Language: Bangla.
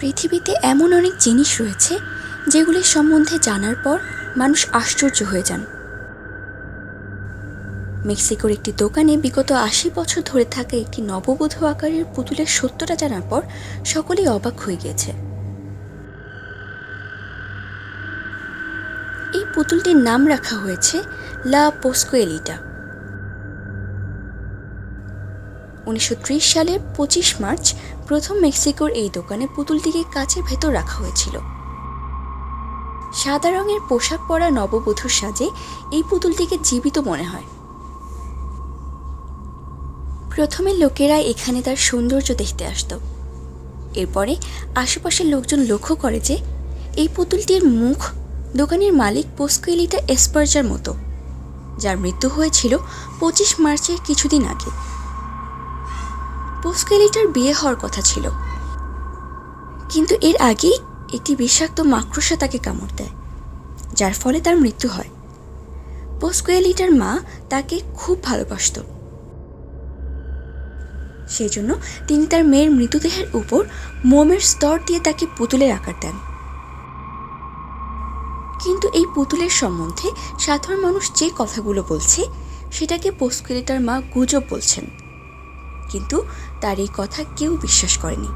পৃথিবীতে এমন অনেক জিনিস রয়েছে যেগুলির সম্বন্ধে জানার পর মানুষ আশ্চর্য হয়ে যান। মেক্সিকোর একটি দোকানে বিগত আশি বছর ধরে থাকা একটি নববধূ আকারের পুতুলের সত্যটা জানার পর সকলেই অবাক হয়ে গিয়েছে এই পুতুলটির নাম রাখা হয়েছে লা পোস্কোয়েলিটা। উনিশশো সালের পঁচিশ মার্চ প্রথম মেক্সিকোর এই দোকানে পুতুলটিকে কাচের ভেতর রাখা হয়েছিল। সাদা রঙের পোশাক পরা নববধূর সাজে এই পুতুলটিকে জীবিত মনে হয়। প্রথমে লোকেরা এখানে তার সৌন্দর্য দেখতে আসত। এরপরে আশেপাশের লোকজন লক্ষ্য করে যে এই পুতুলটির মুখ দোকানের মালিক পোস্কুয়েলিটা এসপার্জার মতো, যার মৃত্যু হয়েছিল পঁচিশ মার্চের কিছুদিন আগে। পোস্কুয়েলিটার বিয়ে হওয়ার কথা ছিল। কিন্তু এর আগেই একটি বিষাক্ত মাকড়সা তাকে কামড় দেয়, যার ফলে তার মৃত্যু হয়। পোস্কুয়েলিটার মা তাকে খুব ভালোবাসত। সেই জন্য তিনি তার মেয়ের মৃতদেহের উপর মোমের স্তর দিয়ে তাকে পুতুলের আকার দেন। কিন্তু এই পুতুলের সম্বন্ধে সাধারণ মানুষ যে কথাগুলো বলছে, সেটাকে পোস্কুয়েলিটার মা গুজব বলছেন। কিন্তু তার এই কথা কেউ বিশ্বাস করেনি।